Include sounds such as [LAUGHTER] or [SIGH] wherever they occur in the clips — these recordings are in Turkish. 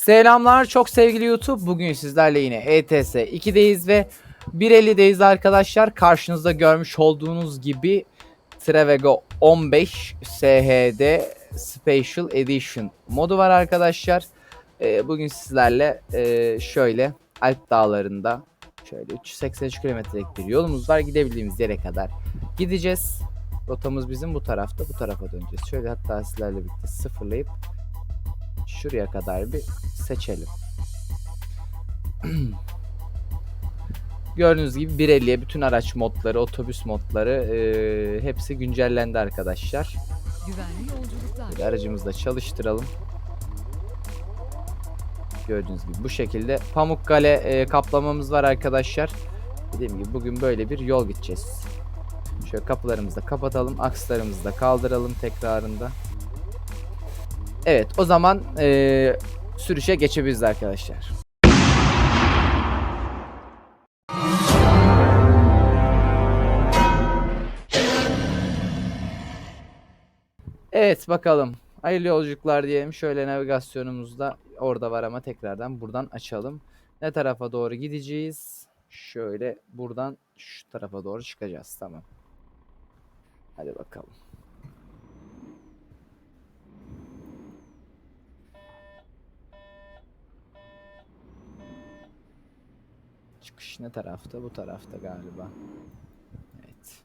Selamlar çok sevgili YouTube. Bugün sizlerle yine ETS 2'deyiz ve 1.50'deyiz arkadaşlar. Karşınızda görmüş olduğunuz gibi Trevego 15 SHD Special Edition modu var arkadaşlar. Ee, bugün sizlerle e, şöyle Alp Dağları'nda şöyle 383 kilometrelik bir yolumuz var. Gidebildiğimiz yere kadar gideceğiz. Rotamız bizim bu tarafta. Bu tarafa döneceğiz. Şöyle hatta sizlerle birlikte sıfırlayıp şuraya kadar bir seçelim. [CLEARS THROAT] Gördüğünüz gibi 1.50'ye bütün araç modları, otobüs modları e, hepsi güncellendi arkadaşlar. Güvenli yolculuklar. Bir aracımızı da çalıştıralım. Gördüğünüz gibi bu şekilde Pamukkale e, kaplamamız var arkadaşlar. Dediğim gibi bugün böyle bir yol gideceğiz. Şöyle kapılarımızı da kapatalım. Akslarımızı da kaldıralım tekrarında. Evet o zaman e, sürüşe geçebiliriz arkadaşlar. Evet bakalım. Hayırlı yolculuklar diyelim. Şöyle navigasyonumuzda orada var ama tekrardan buradan açalım. Ne tarafa doğru gideceğiz? Şöyle buradan şu tarafa doğru çıkacağız. Tamam. Hadi bakalım. Ne tarafta? Bu tarafta galiba. Evet.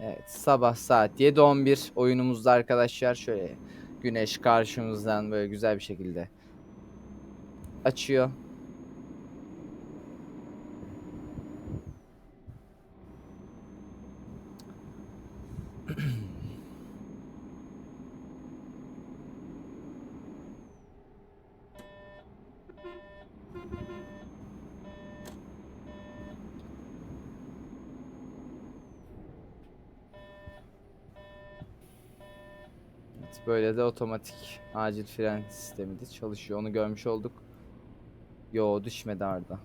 Evet sabah saat 7.11 oyunumuzda arkadaşlar şöyle güneş karşımızdan böyle güzel bir şekilde açıyor. Böyle de otomatik acil fren sistemi de çalışıyor. Onu görmüş olduk. Yo düşmedi Arda.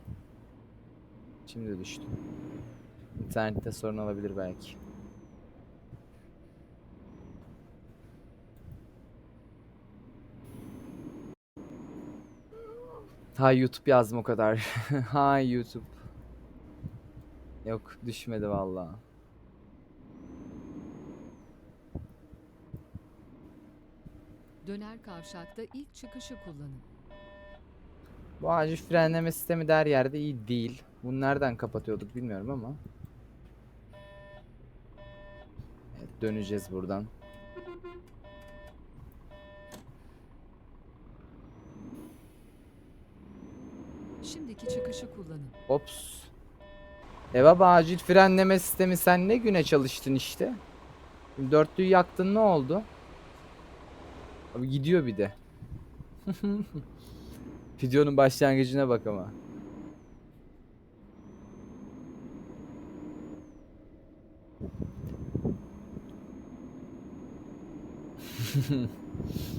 Şimdi düştü. İnternette sorun olabilir belki. Ha YouTube yazdım o kadar. [LAUGHS] ha YouTube. Yok düşmedi vallahi. Döner kavşakta ilk çıkışı kullanın. Bu acil frenleme sistemi de her yerde iyi değil. Bunu nereden kapatıyorduk bilmiyorum ama. Evet, döneceğiz buradan. Şimdiki çıkışı kullanın. Ops. E baba acil frenleme sistemi sen ne güne çalıştın işte? Dörtlüyü yaktın ne oldu? Abi gidiyor bir de. [LAUGHS] Videonun başlangıcına bak ama. [LAUGHS]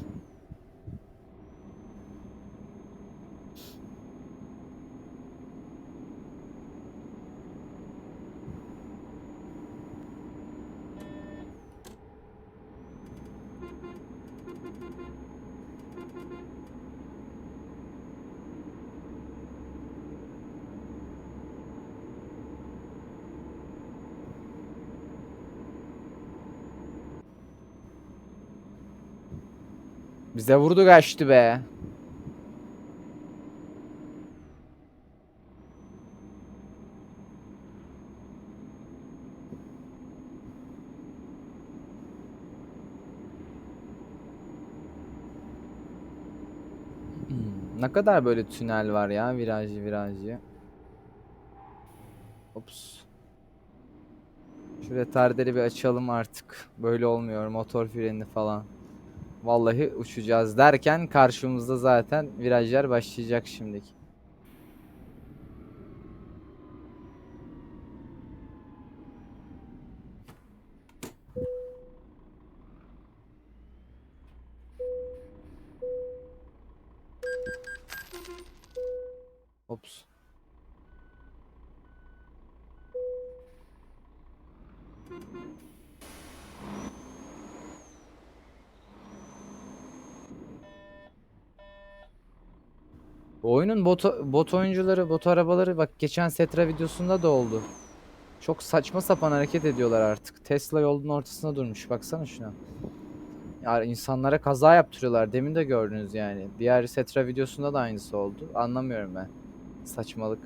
Bize vurdu kaçtı be. Hmm, Ne kadar böyle tünel var ya virajlı virajlı. Ops. Şu retarderi bir açalım artık. Böyle olmuyor motor freni falan. Vallahi uçacağız derken karşımızda zaten virajlar başlayacak şimdiki. Ops. Oyunun bot, bot oyuncuları, bot arabaları bak geçen Setra videosunda da oldu. Çok saçma sapan hareket ediyorlar artık. Tesla yolun ortasına durmuş. Baksana şuna. Ya insanlara kaza yaptırıyorlar. Demin de gördünüz yani. Diğer Setra videosunda da aynısı oldu. Anlamıyorum ben. Saçmalık.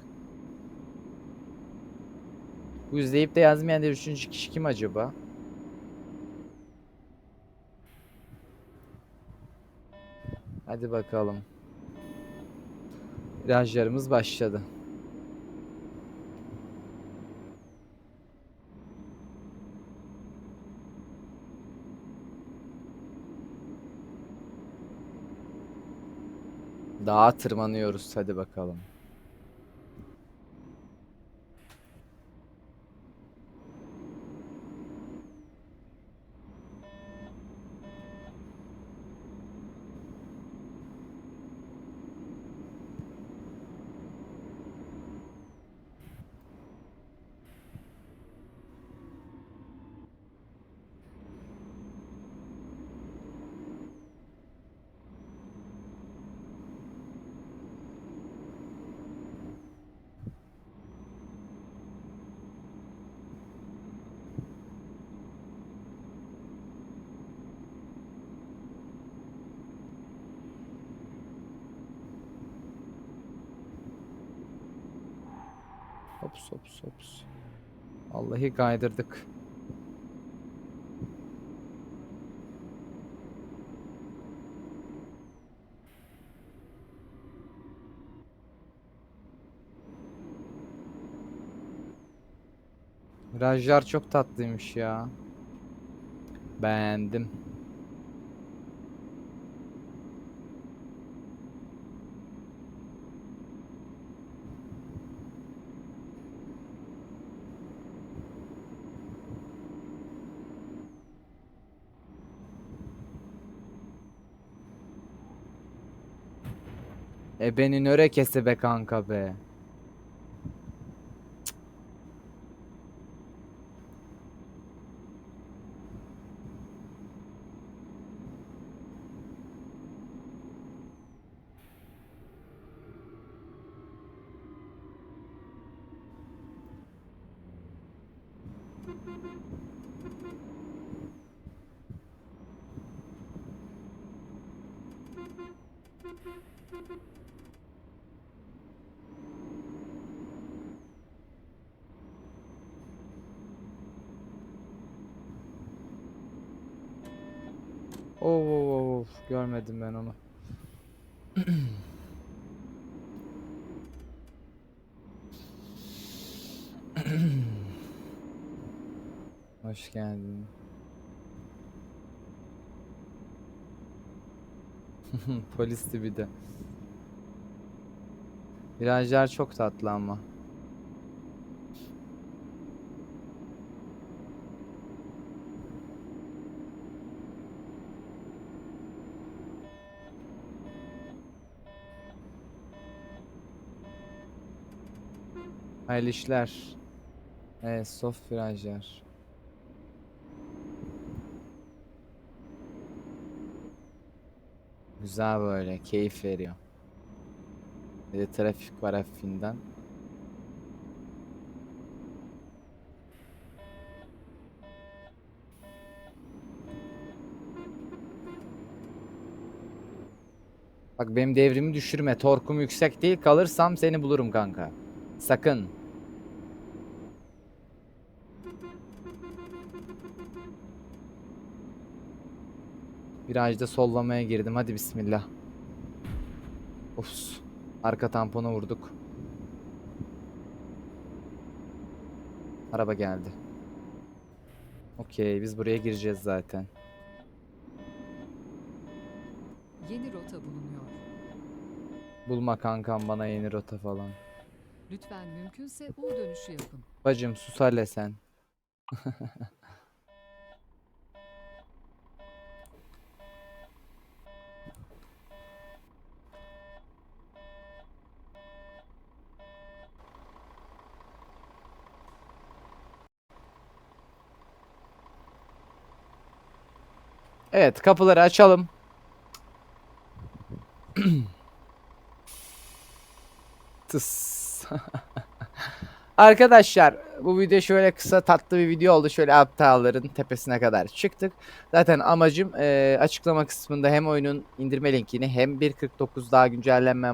Bu izleyip de yazmayan diğer üçüncü kişi kim acaba? Hadi bakalım. Virajlarımız başladı. Dağa tırmanıyoruz. Hadi bakalım. Hops hops hops. Vallahi kaydırdık. Virajlar çok tatlıymış ya. Beğendim. Ebenin örekesi be kanka be. Oo, oo, oo, of, görmedim ben onu. [CLEARS THROAT] Hoş geldin. [LAUGHS] Polisti bir de. Virajlar çok tatlı ama. Hayırlı işler. Evet, soft virajlar. Güzel böyle, keyif veriyor. Bir de trafik var hafifinden. Bak benim devrimi düşürme. Torkum yüksek değil. Kalırsam seni bulurum kanka. Sakın. Virajda sollamaya girdim. Hadi bismillah. Of. Arka tampona vurduk. Araba geldi. Okey, biz buraya gireceğiz zaten. Yeni rota bulunuyor. Bulma kankam bana yeni rota falan. Lütfen mümkünse U dönüşü yapın. Bacım sus hele sen. [LAUGHS] Evet kapıları açalım. Tıs. [LAUGHS] Arkadaşlar bu video şöyle kısa tatlı bir video oldu. Şöyle aptalların tepesine kadar çıktık. Zaten amacım e, açıklama kısmında hem oyunun indirme linkini hem 1.49 daha güncellenme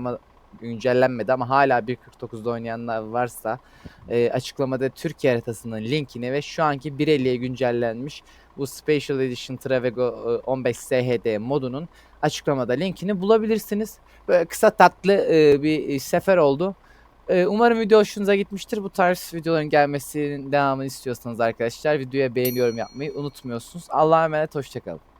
güncellenmedi ama hala 1.49'da oynayanlar varsa e, açıklamada Türkiye haritasının linkini ve şu anki 1.50'ye güncellenmiş bu Special Edition Travego e, 15 SHD modunun açıklamada linkini bulabilirsiniz. Böyle kısa tatlı e, bir sefer oldu. E, umarım video hoşunuza gitmiştir. Bu tarz videoların gelmesinin devamını istiyorsanız arkadaşlar videoya beğeni yorum yapmayı unutmuyorsunuz. Allah'a emanet hoşçakalın.